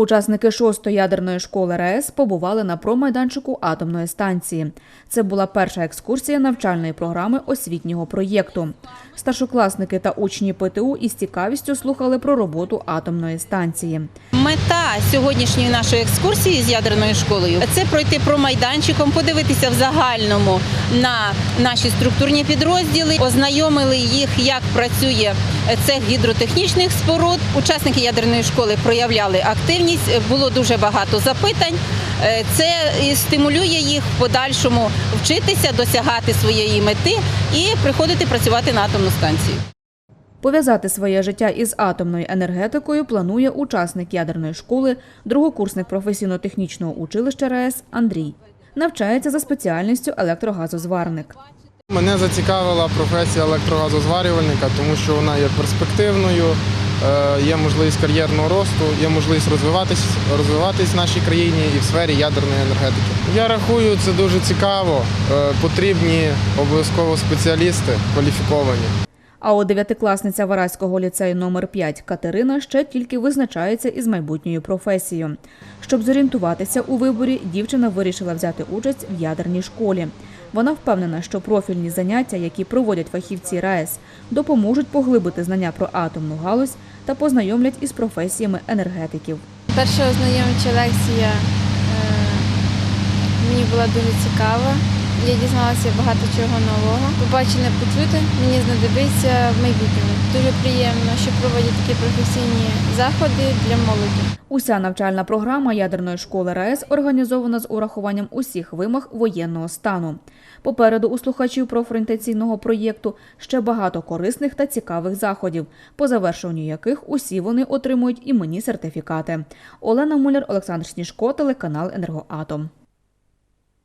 Учасники шостої ядерної школи РАЕС побували на промайданчику атомної станції. Це була перша екскурсія навчальної програми освітнього проєкту. Старшокласники та учні ПТУ із цікавістю слухали про роботу атомної станції. Мета сьогоднішньої нашої екскурсії з ядерною школою це пройти промайданчиком, подивитися в загальному на наші структурні підрозділи, ознайомили їх, як працює цех гідротехнічних споруд. Учасники ядерної школи проявляли активність. Було дуже багато запитань. Е, Це стимулює їх в подальшому вчитися, досягати своєї мети і приходити працювати на атомну станцію. Пов'язати своє життя із атомною енергетикою планує учасник ядерної школи, другокурсник професійно-технічного училища РАЕС Андрій. Навчається за спеціальністю електрогазозварник. Мене зацікавила професія електрогазозварювальника, тому що вона є перспективною, е, є можливість кар'єрного росту, є можливість розвиватись, розвиватись в нашій країні і в сфері ядерної енергетики. Я рахую, це дуже цікаво. Е, Потрібні обов'язково спеціалісти кваліфіковані. А от дев'ятикласниця Вараського ліцею номер 5 Катерина ще тільки визначається із майбутньою професією. Щоб зорієнтуватися у виборі, дівчина вирішила взяти участь в ядерній школі. Вона впевнена, що профільні заняття, які проводять фахівці РаЕС, допоможуть поглибити знання про атомну галузь та познайомлять із професіями енергетиків. Перша ознайомча лекція е, мені була дуже цікава. Я дізналася багато чого нового. Побачене, почути мені знадобиться в майбутньому. Дуже приємно, що проводять такі професійні заходи для молоді. Уся навчальна програма ядерної школи РаЕС організована з урахуванням усіх вимог воєнного стану. Попереду у слухачів профорієнтаційного проєкту ще багато корисних та цікавих заходів, по завершенню яких усі вони отримують іменні сертифікати. Олена Муляр, Олександр Сніжко, телеканал Енергоатом.